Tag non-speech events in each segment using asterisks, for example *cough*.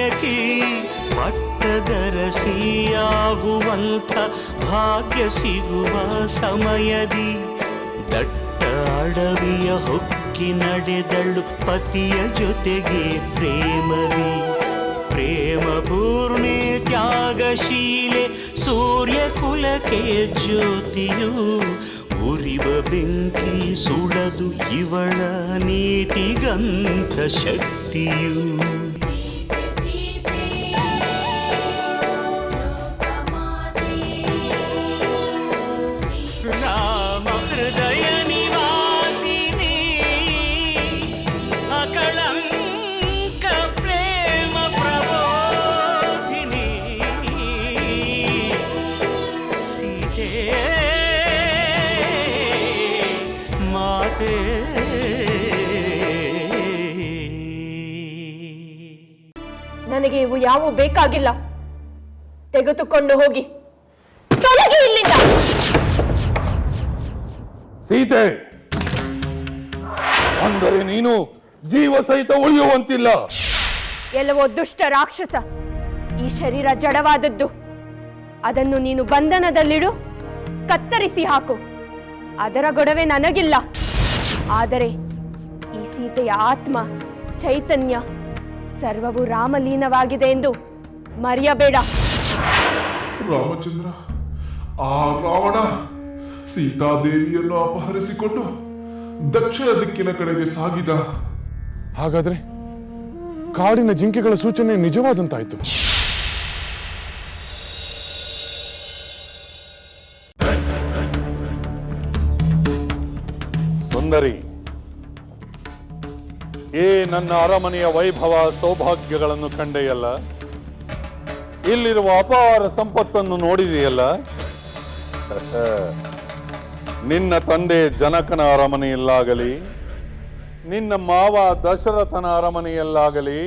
ನಾಯಕಿ ಪಟ್ಟದರಸಿಯಾಗುವಂಥ ಭಾಗ್ಯ ಸಿಗುವ ಸಮಯದಿ. ದಟ್ಟ ಅಡವಿಯ ಹೊಕ್ಕಿ ನಡೆದಳು ಪತಿಯ ಜೊತೆಗೆ ಪ್ರೇಮದಿ. ಪ್ರೇಮ ಪೂರ್ಣೆ ತ್ಯಾಗಶೀಲೆ ಸೂರ್ಯ ಕುಲಕ್ಕೆ ಜ್ಯೋತಿಯು. ಉರಿವ ಬೆಂಕಿ ಸುಡದು ಇವಳ ನೀತಿಗಂಥ ಶಕ್ತಿಯು. ಯಾವು ಬೇಕಾಗಿಲ್ಲ. ತೆಗೆದುಕೊಂಡು ಹೋಗಿ. ತೊಲಗಿ ಇಲ್ಲಿಂದ. ಸೀತೆ ಅಂದರೆ ನೀನು ಜೀವ ಸಹಿತ ಉಳಿಯುವಂತಿಲ್ಲ. ಎಲ್ಲವೋ ದುಷ್ಟ ರಾಕ್ಷಸ ಈ ಶರೀರ ಜಡವಾದದ್ದು. ಅದನ್ನು ನೀನು ಬಂಧನದಲ್ಲಿಡು ಕತ್ತರಿಸಿ ಹಾಕು. ಅದರ ಗೊಡವೆ ನನಗಿಲ್ಲ. ಆದರೆ ಈ ಸೀತೆಯ ಆತ್ಮ ಚೈತನ್ಯ ಸರ್ವವು ರಾಮಲೀನವಾಗಿದೆ ಎಂದು ಮರೆಯಬೇಡ. ರಾಮಚಂದ್ರ ಆ ರಾವಣ ಸೀತಾದೇವಿಯನ್ನು ಅಪಹರಿಸಿಕೊಂಡು ದಕ್ಷಿಣ ದಿಕ್ಕಿನ ಕಡೆಗೆ ಸಾಗಿದ. ಹಾಗಾದ್ರೆ ಕಾಡಿನ ಜಿಂಕೆಗಳ ಸೂಚನೆ ನಿಜವಾದಂತಾಯ್ತು. ಸುಂದರಿ ಏ ನನ್ನ ಅರಮನೆಯ ವೈಭವ ಸೌಭಾಗ್ಯಗಳನ್ನು ಕಂಡೆಯಲ್ಲ? ಇಲ್ಲಿರುವ ಅಪಾರ ಸಂಪತ್ತನ್ನು ನೋಡಿದೆಯಲ್ಲ? *laughs* ನಿನ್ನ ತಂದೆ ಜನಕನ ಅರಮನೆಯಲ್ಲಾಗಲಿ, ನಿನ್ನ ಮಾವ ದಶರಥನ ಅರಮನೆಯಲ್ಲಾಗಲಿ,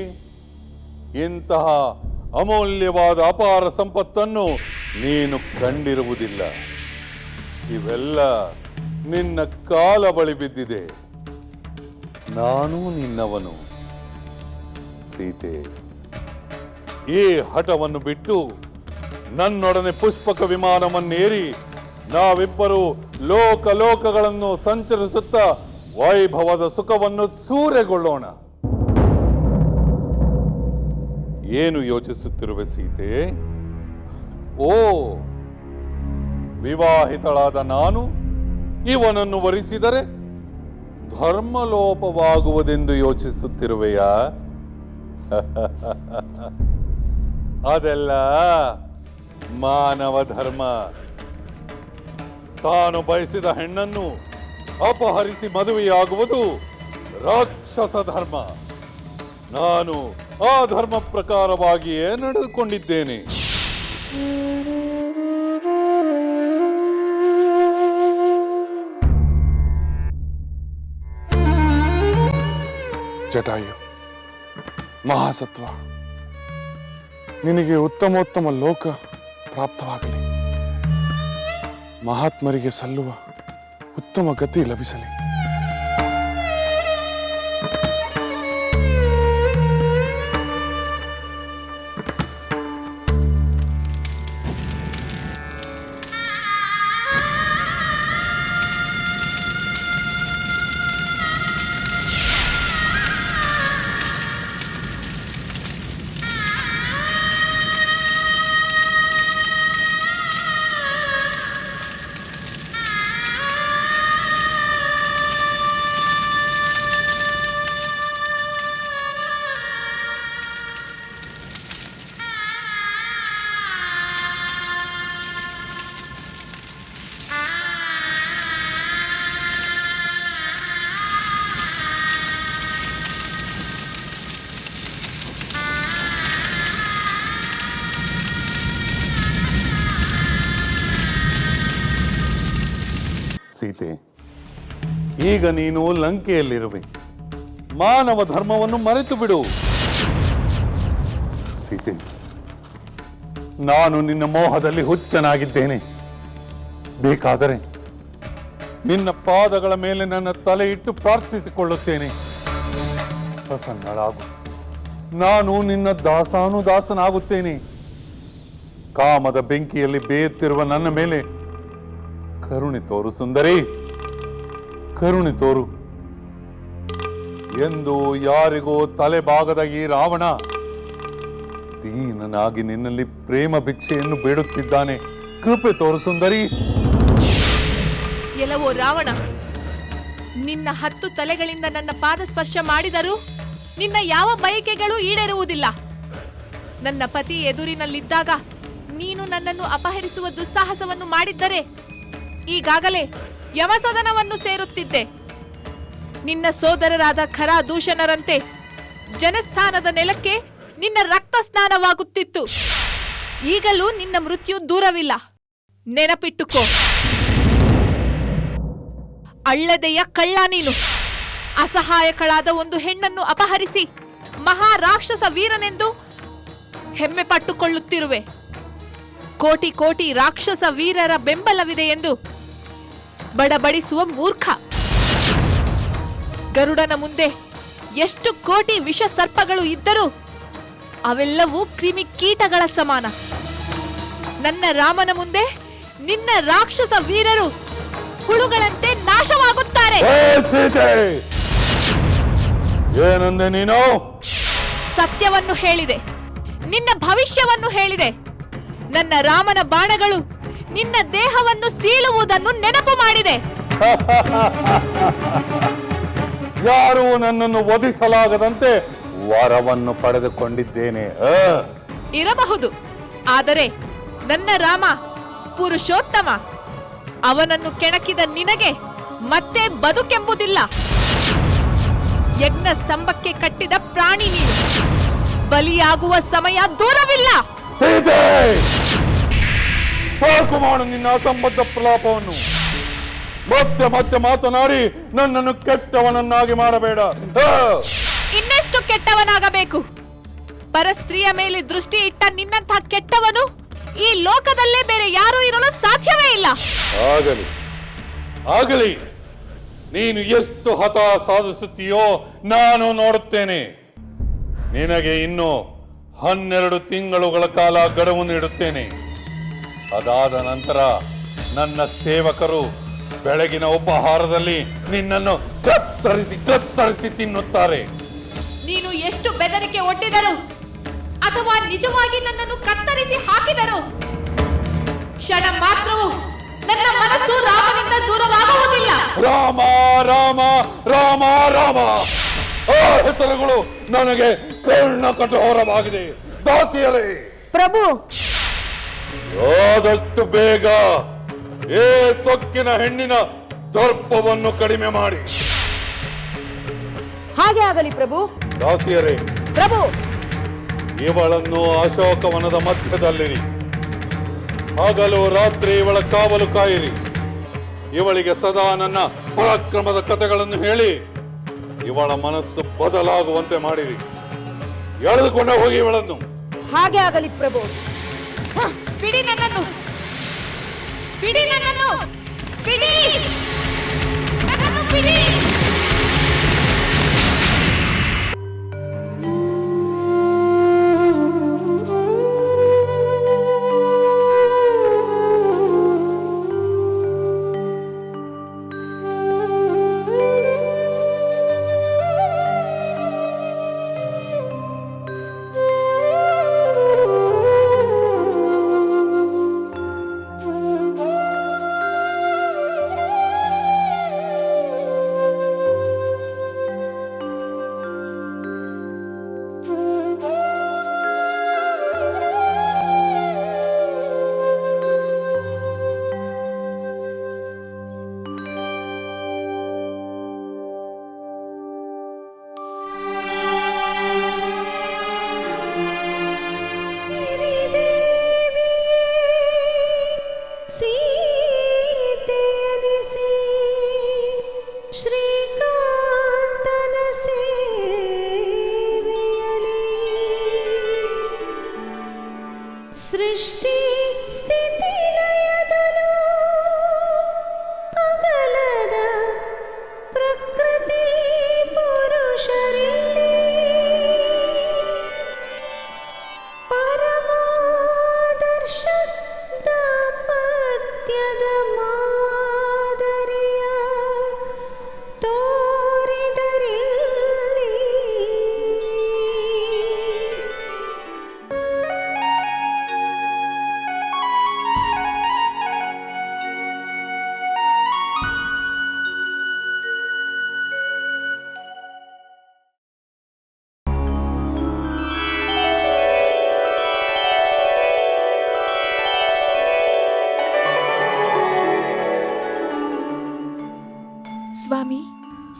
ಇಂತಹ ಅಮೂಲ್ಯವಾದ ಅಪಾರ ಸಂಪತ್ತನ್ನು ನೀನು ಕಂಡಿರುವುದಿಲ್ಲ. ಇವೆಲ್ಲ ನಿನ್ನ ಕಾಲ ಬಳಿ ಬಿದ್ದಿದೆ. ನಾನು ನಿನ್ನವನು. ಸೀತೆ, ಈ ಹಠವನ್ನು ಬಿಟ್ಟು ನನ್ನೊಡನೆ ಪುಷ್ಪಕ ವಿಮಾನವನ್ನೇರಿ ನಾವಿಬ್ಬರು ಲೋಕ ಲೋಕಗಳನ್ನು ಸಂಚರಿಸುತ್ತಾ ವೈಭವದ ಸುಖವನ್ನು ಸೂರೆಗೊಳ್ಳೋಣ. ಏನು ಯೋಚಿಸುತ್ತಿರುವೆ ಸೀತೆ? ಓ, ವಿವಾಹಿತಳಾದ ನಾನು ಇವನನ್ನು ವರಿಸಿದರೆ ಧರ್ಮಲೋಪವಾಗುವುದೆಂದು ಯೋಚಿಸುತ್ತಿರುವೆಯಾ? ಅದೆಲ್ಲ ಮಾನವ ಧರ್ಮ. ತಾನು ಬಯಸಿದ ಹೆಣ್ಣನ್ನು ಅಪಹರಿಸಿ ಮದುವೆಯಾಗುವುದು ರಾಕ್ಷಸ ಧರ್ಮ. ನಾನು ಆ ಧರ್ಮ ಪ್ರಕಾರವಾಗಿಯೇ ನಡೆದುಕೊಂಡಿದ್ದೇನೆ. ಜಟಾಯು. ಮಹಾಸತ್ವ. ನಿನಗೆ ಉತ್ತಮೋತ್ತಮ ಲೋಕ ಪ್ರಾಪ್ತವಾಗಲಿ. ಮಹಾತ್ಮರಿಗೆ ಸಲ್ಲುವ ಉತ್ತಮ ಗತಿ ಲಭಿಸಲಿ. ಸೀತೆ, ಈಗ ನೀನು ಲಂಕೆಯಲ್ಲಿರುವೆ. ಮಾನವ ಧರ್ಮವನ್ನು ಮರೆತು ಬಿಡು. ಸೀತೆ, ನಾನು ನಿನ್ನ ಮೋಹದಲ್ಲಿ ಹುಚ್ಚನಾಗಿದ್ದೇನೆ. ಬೇಕಾದರೆ ನಿನ್ನ ಪಾದಗಳ ಮೇಲೆ ನನ್ನ ತಲೆ ಇಟ್ಟು ಪ್ರಾರ್ಥಿಸಿಕೊಳ್ಳುತ್ತೇನೆ. ಪ್ರಸನ್ನಳಾಗು. ನಾನು ನಿನ್ನ ದಾಸಾನುದಾಸನಾಗುತ್ತೇನೆ. ಕಾಮದ ಬೆಂಕಿಯಲ್ಲಿ ಬೇಯುತ್ತಿರುವ ನನ್ನ ಮೇಲೆ ಕರುಣೆ ತೋರು ಸುಂದರಿ, ಕರುಣಿ ತೋರು. ಎಂದು ಯಾರಿಗೂ ತಲೆಬಾಗದ ಈ ರಾವಣ ದೀನನಾಗಿ ನಿನ್ನಲ್ಲಿ ಪ್ರೇಮ ಭಿಕ್ಷೆಯನ್ನು ಬೇಡುತ್ತಿದ್ದಾನೆ. ಕೃಪೆ ತೋರು ಸುಂದರಿ. ಎಲ್ಲವೋ ರಾವಣ, ನಿನ್ನ ಹತ್ತು ತಲೆಗಳಿಂದ ನನ್ನ ಪಾದ ಸ್ಪರ್ಶ ಮಾಡಿದರೂ ನಿನ್ನ ಯಾವ ಬಯಕೆಗಳು ಈಡೇರುವುದಿಲ್ಲ. ನನ್ನ ಪತಿ ಎದುರಿನಲ್ಲಿದ್ದಾಗ ನೀನು ನನ್ನನ್ನು ಅಪಹರಿಸುವ ದುಸ್ಸಾಹಸವನ್ನು ಮಾಡಿದ್ದರೆ ಈಗಾಗಲೇ ಯಮಸದನವನ್ನು ಸೇರುತ್ತಿದ್ದೆ. ನಿನ್ನ ಸೋದರರಾದ ಖರ ದೂಷಣರಂತೆ ಜನಸ್ಥಾನದ ನೆಲಕ್ಕೆ ನಿನ್ನ ರಕ್ತ ಸ್ನಾನವಾಗುತ್ತಿತ್ತು ಈಗಲೂ ನಿನ್ನ ಮೃತ್ಯು ದೂರವಿಲ್ಲ. ನೆನಪಿಟ್ಟುಕೋ. ಅಳ್ಳದೆಯ ಕಳ್ಳ ನೀನು. ಅಸಹಾಯಕಳಾದ ಒಂದು ಹೆಣ್ಣನ್ನು ಅಪಹರಿಸಿ ಮಹಾರಾಕ್ಷಸ ವೀರನೆಂದು ಹೆಮ್ಮೆ ಪಟ್ಟುಕೊಳ್ಳುತ್ತಿರುವೆ. ಕೋಟಿ ಕೋಟಿ ರಾಕ್ಷಸ ವೀರರ ಬೆಂಬಲವಿದೆ ಎಂದು ಬಡಬಡಿಸುವ ಮೂರ್ಖ. ಗರುಡನ ಮುಂದೆ ಎಷ್ಟು ಕೋಟಿ ವಿಷ ಸರ್ಪಗಳು ಇದ್ದರೂ ಅವೆಲ್ಲವೂ ಕ್ರಿಮಿ ಕೀಟಗಳ ಸಮಾನ. ನನ್ನ ರಾಮನ ಮುಂದೆ ನಿನ್ನ ರಾಕ್ಷಸ ವೀರರು ಹುಳುಗಳಂತೆ ನಾಶವಾಗುತ್ತಾರೆ. ಏನಂದೆ ನೀನು? ಸತ್ಯವನ್ನು ಹೇಳಿದೆ. ನಿನ್ನ ಭವಿಷ್ಯವನ್ನು ಹೇಳಿದೆ. ನನ್ನ ರಾಮನ ಬಾಣಗಳು ನಿನ್ನ ದೇಹವನ್ನು ಸೀಳುವುದನ್ನು ನೆನಪು ಮಾಡಿದೆ. *laughs* ಯಾರು ನನ್ನನ್ನು ವಧಿಸಲಾಗದಂತೆ ವರವನ್ನು ಪಡೆದುಕೊಂಡಿದ್ದೇನೆ? ಇರಬಹುದು. ಆದರೆ ನನ್ನ ರಾಮ ಪುರುಷೋತ್ತಮ ಅವನನ್ನು ಕೆಣಕಿದ ನಿನಗೆ ಮತ್ತೆ ಬದುಕೆಂಬುದಿಲ್ಲ. ಯಜ್ಞ ಸ್ತಂಭಕ್ಕೆ ಕಟ್ಟಿದ ಪ್ರಾಣಿ ನೀನು. ಬಲಿಯಾಗುವ ಸಮಯ ದೂರವಿಲ್ಲ. ಸೀತೆ! ಸಾಕು ಮಾಡು ನಿನ್ನ ಅಸಂಬದ್ಧ ಪ್ರಲಾಪವನ್ನು. ಮತ್ತೆ ಮತ್ತೆ ಮಾತನಾಡಿ ನನ್ನನ್ನು ಕೆಟ್ಟವನನ್ನಾಗಿ ಮಾಡಬೇಡ! ಇನ್ನೆಷ್ಟು ಕೆಟ್ಟವನಾಗಬೇಕು? ಪರಸ್ತ್ರೀಯ ಮೇಲೆ ದೃಷ್ಟಿ ಇಟ್ಟ ನಿನ್ನಂತಹ ಕೆಟ್ಟವನು ಈ ಲೋಕದಲ್ಲೇ ಬೇರೆ ಯಾರೂ ಇರಲು ಸಾಧ್ಯವೇ ಇಲ್ಲ. ಆಗಲಿ. ಆಗಲಿ. ನೀನು ಎಷ್ಟು ಹತ ಸಾಧಿಸುತ್ತೀಯೋ ನಾನು ನೋಡುತ್ತೇನೆ. ನಿನಗೆ ಇನ್ನು ಹನ್ನೆರಡು ತಿಂಗಳುಗಳ ಕಾಲ ಗಡುವು ನೀಡುತ್ತೇನೆ. ಅದಾದ ನಂತರ ನನ್ನ ಸೇವಕರು ಬೆಳಗಿನ ಉಪಹಾರದಲ್ಲಿ ನಿನ್ನನ್ನು ಕತ್ತರಿಸಿ ಕತ್ತರಿಸಿ ತಿನ್ನುತ್ತಾರೆ. ನೀನು ಎಷ್ಟು ಬೆದರಿಕೆ ಒಡ್ಡಿದರು ಅಥವಾ ನಿಜವಾಗಿ ನನ್ನನ್ನು ಕತ್ತರಿಸಿ ಹಾಕಿದರು ಕ್ಷಣ ಮಾತ್ರವು ನನ್ನ ಮನಸ್ಸು ರಾಮನಿಂದ ದೂರವಾಗುವುದಿಲ್ಲ. ರಾಮ ರಾಮ ರಾಮ ರಾಮ. ಆ ಹೆಸರುಗಳು ನನಗೆ ಕರ್ಣ ಕಠೋರವಾಗಿದೆ ದಾಸಿಯರೇ. ಪ್ರಭು ಆದಷ್ಟು ಬೇಗ ಏ ಸೊಕ್ಕಿನ ಹೆಣ್ಣಿನ ದರ್ಪವನ್ನು ಕಡಿಮೆ ಮಾಡಿ. ಹಾಗೆ ಆಗಲಿ ಪ್ರಭು. ದಾಸಿಯರೇ ಪ್ರಭು. ಇವಳನ್ನು ಅಶೋಕವನದ ಮಧ್ಯದಲ್ಲಿರಿ. ಹಗಲು ರಾತ್ರಿ ಇವಳ ಕಾವಲು ಕಾಯಿರಿ. ಇವಳಿಗೆ ಸದಾ ನನ್ನ ಪರಾಕ್ರಮದ ಕಥೆಗಳನ್ನು ಹೇಳಿ ಇವಳ ಮನಸ್ಸು ಬದಲಾಗುವಂತೆ ಮಾಡಿರಿ. ಎಳೆದುಕೊಂಡ ಹೋಗಿ ಇವಳನ್ನು. ಹಾಗೆ ಆಗಲಿ ಪ್ರಭು. ಬಿಡಿ ನನ್ನನ್ನು. ಬಿಡಿ ನನ್ನನ್ನು. ಬಿಡಿ. ನನ್ನನ್ನು ಬಿಡಿ.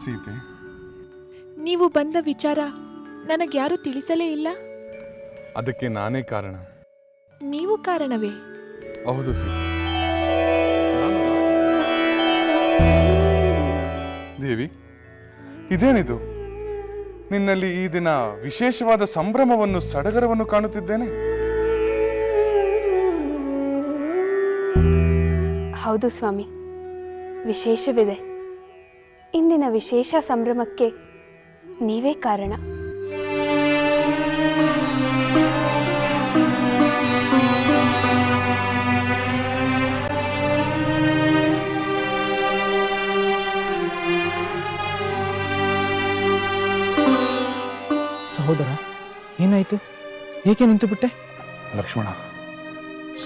ಸೀತೆ. ನೀವು ಬಂದ ವಿಚಾರ ನನಗ್ಯಾರು ತಿಳಿಸಲೇ ಇಲ್ಲ? ಅದಕ್ಕೆ ನಾನೇ ಕಾರಣ. ನೀವು ಕಾರಣವೇ? ಹೌದು ಸೀತೆ. ದೇವಿ ಇದೇನಿದು? ನಿನ್ನಲ್ಲಿ ಈ ದಿನ ವಿಶೇಷವಾದ ಸಂಭ್ರಮವನ್ನು ಸಡಗರವನ್ನು ಕಾಣುತ್ತಿದ್ದೇನೆ? ಹೌದು ಸ್ವಾಮಿ ವಿಶೇಷವಿದೆ. ಇಂದಿನ ವಿಶೇಷ ಸಂಭ್ರಮಕ್ಕೆ ನೀವೇ ಕಾರಣ. ಸಹೋದರ ಏನಾಯ್ತು? ಏಕೆ ನಿಂತು ಬಿಟ್ಟೆ? ಲಕ್ಷ್ಮಣ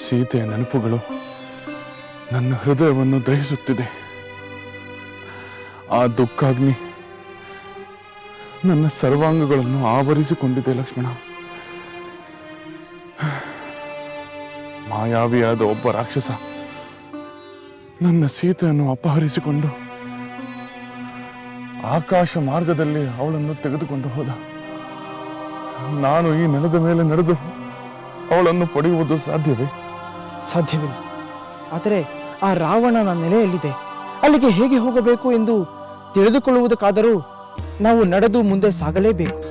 ಸೀತೆಯ ನೆನಪುಗಳು ನನ್ನ ಹೃದಯವನ್ನು ದಹಿಸುತ್ತಿದೆ. ಆ ದುಃಖಾಗ್ನಿ ನನ್ನ ಸರ್ವಾಂಗಗಳನ್ನು ಆವರಿಸಿಕೊಂಡಿದೆ, ಲಕ್ಷ್ಮಣ. ಮಾಯಾವಿಯಾದ ಒಬ್ಬ ರಾಕ್ಷಸ ನನ್ನ ಸೀತೆಯನ್ನು ಅಪಹರಿಸಿಕೊಂಡು ಆಕಾಶ ಮಾರ್ಗದಲ್ಲಿ ಅವಳನ್ನು ತೆಗೆದುಕೊಂಡು ಹೋದ. ನಾನು ಈ ನೆಲದ ಮೇಲೆ ನಡೆದು ಅವಳನ್ನು ಪಡೆಯುವುದು ಸಾಧ್ಯವೇ? ಸಾಧ್ಯವಿಲ್ಲ. ಆದರೆ ಆ ರಾವಣನ ನೆಲೆಯಲ್ಲಿದೆ. ಅಲ್ಲಿಗೆ ಹೇಗೆ ಹೋಗಬೇಕು ಎಂದು ತಿಳಿದುಕೊಳ್ಳುವುದಕ್ಕಾದರೂ ನಾವು ನಡೆದು ಮುಂದೆ ಸಾಗಲೇಬೇಕು.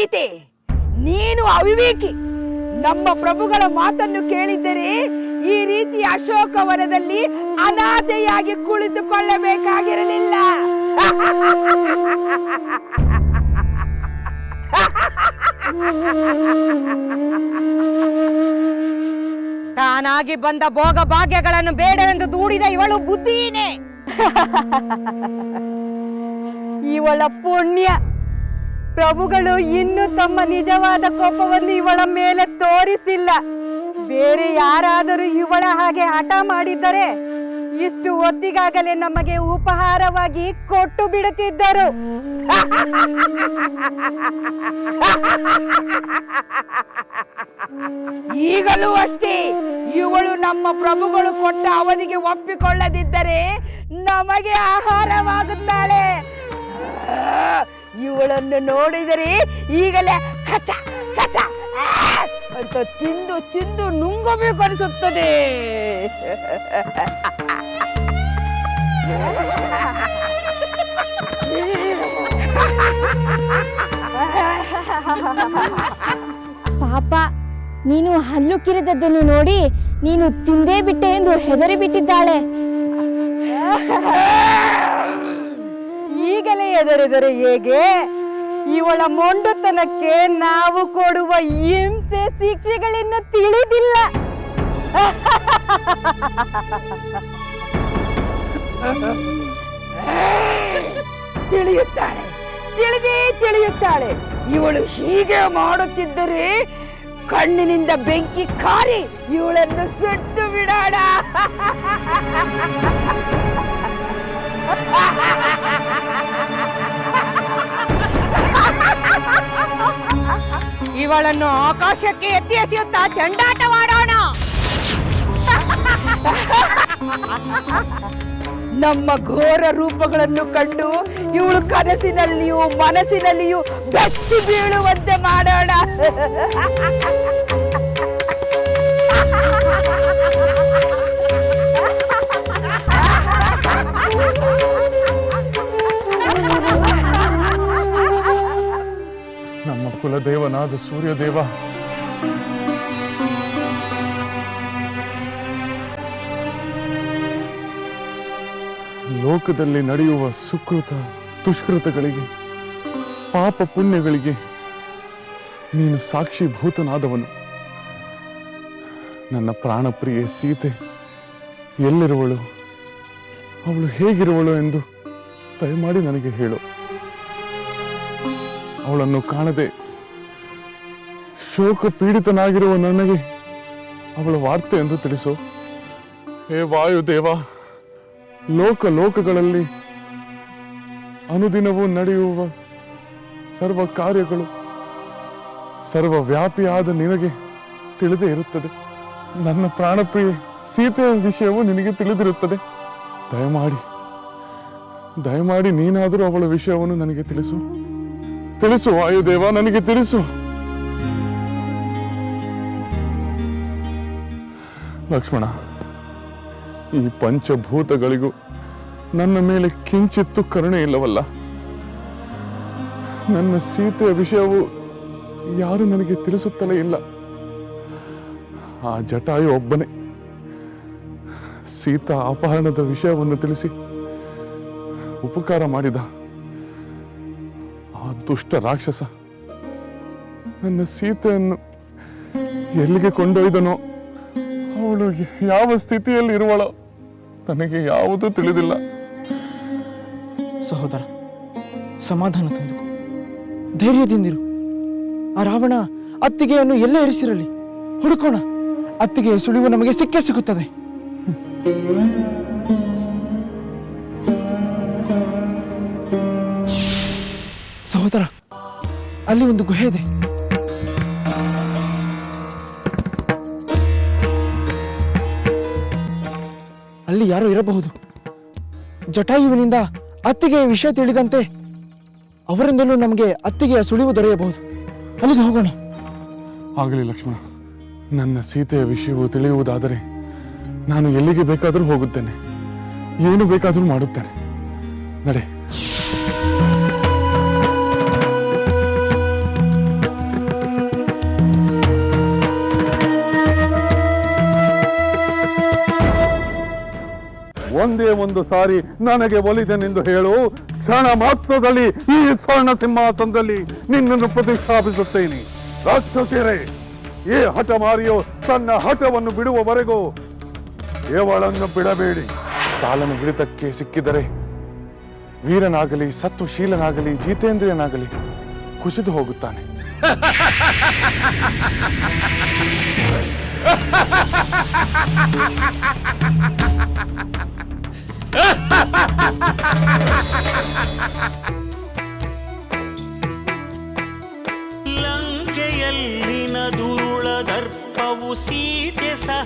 ಸೀತೆ ನೀನು ಅವಿವೇಕಿ. ನಮ್ಮ ಪ್ರಭುಗಳ ಮಾತನ್ನು ಕೇಳಿದ್ದರೆ ಈ ರೀತಿ ಅಶೋಕವನದಲ್ಲಿ ಅನಾಥೆಯಾಗಿ ಕುಳಿತುಕೊಳ್ಳಬೇಕಾಗಿರಲಿಲ್ಲ. ತಾನಾಗಿ ಬಂದ ಭೋಗ ಭಾಗ್ಯಗಳನ್ನು ಬೇಡವೆಂದು ದೂಡಿದ ಇವಳು ಬುದ್ಧಿನೇ *laughs* ಇವಳ ಪುಣ್ಯ. ಪ್ರಭುಗಳು ಇನ್ನು ತಮ್ಮ ನಿಜವಾದ ಕೋಪವನ್ನು ಇವಳ ಮೇಲೆ ತೋರಿಸಿಲ್ಲ. ಬೇರೆ ಯಾರಾದರೂ ಇವಳ ಹಾಗೆ ಹಠ ಮಾಡಿದ್ದರೆ ಇಷ್ಟು ಹೊತ್ತಿಗಾಗಲೇ ನಮಗೆ ಉಪಹಾರವಾಗಿ ಕೊಟ್ಟು ಬಿಡುತ್ತಿದ್ದರು. ಈಗಲೂ ಅಷ್ಟೇ ಇವಳು ನಮ್ಮ ಪ್ರಭುಗಳು ಕೊಟ್ಟ ಅವಧಿಗೆ ಒಪ್ಪಿಕೊಳ್ಳದಿದ್ದರೆ ನಮಗೆ ಆಹಾರವಾಗುತ್ತಾಳೆ. ಇವಳನ್ನು ನೋಡಿದರೆ ಈಗಲೇ ಕಚ ಕಚ ಅಂತ ತಿಂದು ತಿಂದು ನುಂಗಬೇಕು ಅನಿಸುತ್ತದೆ ಪಾಪ ನೀನು ಹಲ್ಲು ಕಿರಿದದ್ದನ್ನು ನೋಡಿ ನೀನು ತಿಂದೇ ಬಿಟ್ಟೆ ಎಂದು ಹೆದರಿ ಬಿಟ್ಟಿದ್ದಾಳೆ. ಈಗಲೇ ಎದುರಿದರೆ ಹೇಗೆ? ಇವಳ ಮೊಂಡುತನಕ್ಕೆ ನಾವು ಕೊಡುವ ಹಿಂಸೆ ಶಿಕ್ಷೆಗಳನ್ನು ತಿಳಿದಿಲ್ಲ. ತಿಳಿಯುತ್ತಾಳೆ, ತಿಳಿದೇ ತಿಳಿಯುತ್ತಾಳೆ. ಇವಳು ಹೀಗೆ ಮಾಡುತ್ತಿದ್ದರೆ ಕಣ್ಣಿನಿಂದ ಬೆಂಕಿ ಕಾರಿ ಇವಳನ್ನು ಸುಟ್ಟು ಬಿಡೋಣ. *laughs* ಇವಳನ್ನು ಆಕಾಶಕ್ಕೆ ಎತ್ತಿ ಎಸೆಯುತ್ತಾ ಚಂಡಾಟವಾಡೋಣ ನಮ್ಮ ಘೋರ ರೂಪಗಳನ್ನು ಕಂಡು ಇವಳು ಕನಸಿನಲ್ಲಿಯೂ ಮನಸ್ಸಿನಲ್ಲಿಯೂ ಬೆಚ್ಚಿ ಬೀಳುವಂತೆ ಮಾಡೋಣ. ಕುಲದೇವನಾದ ಸೂರ್ಯದೇವ. ಲೋಕದಲ್ಲಿ ನಡೆಯುವ ಸುಕೃತ ದುಷ್ಕೃತಗಳಿಗೆ, ಪಾಪ ಪುಣ್ಯಗಳಿಗೆ ನೀನು ಸಾಕ್ಷಿಭೂತನಾದವನು. ನನ್ನ ಪ್ರಾಣಪ್ರಿಯ ಸೀತೆ, ಎಲ್ಲಿರುವಳು? ಅವಳು ಹೇಗಿರುವಳು ಎಂದು ದಯಮಾಡಿ ನನಗೆ ಹೇಳು. ಅವಳನ್ನು ಕಾಣದೆ ಶೋಕ ಪೀಡಿತನಾಗಿರುವ ನನಗೆ ಅವಳ ವಾರ್ತೆ ಎಂದು ತಿಳಿಸು. ಹೇ ವಾಯುದೇವ ಲೋಕ ಲೋಕಗಳಲ್ಲಿ ಅನುದಿನವೂ ನಡೆಯುವ ಸರ್ವ ಕಾರ್ಯಗಳು ಸರ್ವ ವ್ಯಾಪಿಯಾದ ನಿನಗೆ ತಿಳಿದೇ ಇರುತ್ತದೆ. ನನ್ನ ಪ್ರಾಣಪ್ರಿಯ, ಸೀತೆಯ ವಿಷಯವು ನಿನಗೆ ತಿಳಿದಿರುತ್ತದೆ. ದಯಮಾಡಿ ದಯಮಾಡಿ ನೀನಾದರೂ ಅವಳ ವಿಷಯವನ್ನು ನನಗೆ ತಿಳಿಸು. ತಿಳಿಸು ವಾಯುದೇವ, ನನಗೆ ತಿಳಿಸು. ಲಕ್ಷ್ಮಣ, ಈ ಪಂಚಭೂತಗಳಿಗೂ ನನ್ನ ಮೇಲೆ ಕಿಂಚಿತ್ತು ಕರುಣೆ ಇಲ್ಲವಲ್ಲ? ನನ್ನ ಸೀತೆಯ ವಿಷಯವು ಯಾರು ನನಗೆ ತಿಳಿಸುತ್ತಲೇ ಇಲ್ಲ. ಆ ಜಟಾಯು ಒಬ್ಬನೇ. ಸೀತಾ ಅಪಹರಣದ ವಿಷಯವನ್ನು ತಿಳಿಸಿ ಉಪಕಾರ ಮಾಡಿದ. ಆ ದುಷ್ಟ ರಾಕ್ಷಸ ನನ್ನ ಸೀತೆಯನ್ನು ಎಲ್ಲಿಗೆ ಕೊಂಡೊಯ್ದನೋ? ಅವಳು ಯಾವ ಸ್ಥಿತಿಯಲ್ಲಿ ಇರುವಳೋ ನನಗೆ ಯಾವುದೂ ತಿಳಿದಿಲ್ಲ. ಸಹೋದರ, ಸಮಾಧಾನ ತಂದುಕೋ. ಧೈರ್ಯದಿಂದಿರು ಆ ರಾವಣ ಅತ್ತಿಗೆಯನ್ನು ಎಲ್ಲೇ ಇರಿಸಿರಲಿ. ಹುಡುಕೋಣ. ಅತ್ತಿಗೆಯ ಸುಳಿವು ನಮಗೆ ಸಿಕ್ಕೇ ಸಿಗುತ್ತದೆ. ಸಹೋದರ, ಅಲ್ಲಿ ಒಂದು ಗುಹೆ ಇದೆ. ಅಲ್ಲಿ ಯಾರೋ ಇರಬಹುದು. ಜಟಾಯುವಿನಿಂದ ಅತ್ತಿಗೆ ವಿಷಯ ತಿಳಿದಂತೆ ಅವರಿಂದಲೂ ನಮಗೆ ಅತ್ತಿಗೆಯ ಸುಳಿವು ದೊರೆಯಬಹುದು. ಅಲ್ಲಿಗೆ ಹೋಗೋಣ. ಆಗಲಿ ಲಕ್ಷ್ಮಣ, ನನ್ನ ಸೀತೆಯ ವಿಷಯವು ತಿಳಿಯುವುದಾದರೆ ನಾನು ಎಲ್ಲಿಗೆ ಬೇಕಾದರೂ ಹೋಗುತ್ತೇನೆ. ಏನು ಬೇಕಾದರೂ ಮಾಡುತ್ತೇನೆ. ನಡೆ. ಒಂದೇ ಒಂದು ಸಾರಿ ನನಗೆ ಒಲಿದೆನೆಂದು ಹೇಳು. ಕ್ಷಣ ಮಾತ್ರದಲ್ಲಿ ಈ ಸ್ವರ್ಣ ಸಿಂಹಾಸನದಲ್ಲಿ ನಿನ್ನನ್ನು ಪ್ರತಿಷ್ಠಾಪಿಸುತ್ತೇನೆ. ರಾಕ್ಷಸಿಯರೇ ಈ ಹಠಮಾರಿಯು ತನ್ನ ಹಠವನ್ನು ಬಿಡುವವರೆಗೂ ಇವಳನ್ನು ಬಿಡಬೇಡಿ. ಕಾಲನ ಹಿಡಿತಕ್ಕೆ ಸಿಕ್ಕಿದರೆ ವೀರನಾಗಲಿ ಸತ್ವಶೀಲನಾಗಲಿ ಜಿತೇಂದ್ರಿಯನಾಗಲಿ ಕುಸಿದು ಹೋಗುತ್ತಾನೆ. *laughs*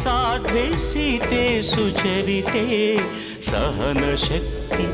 ಜಾತೆ ಸಾಧ್ವೆ ಸೀತೆ ಸುಚರಿತೆ ಸಹನ ಶಕ್ತಿ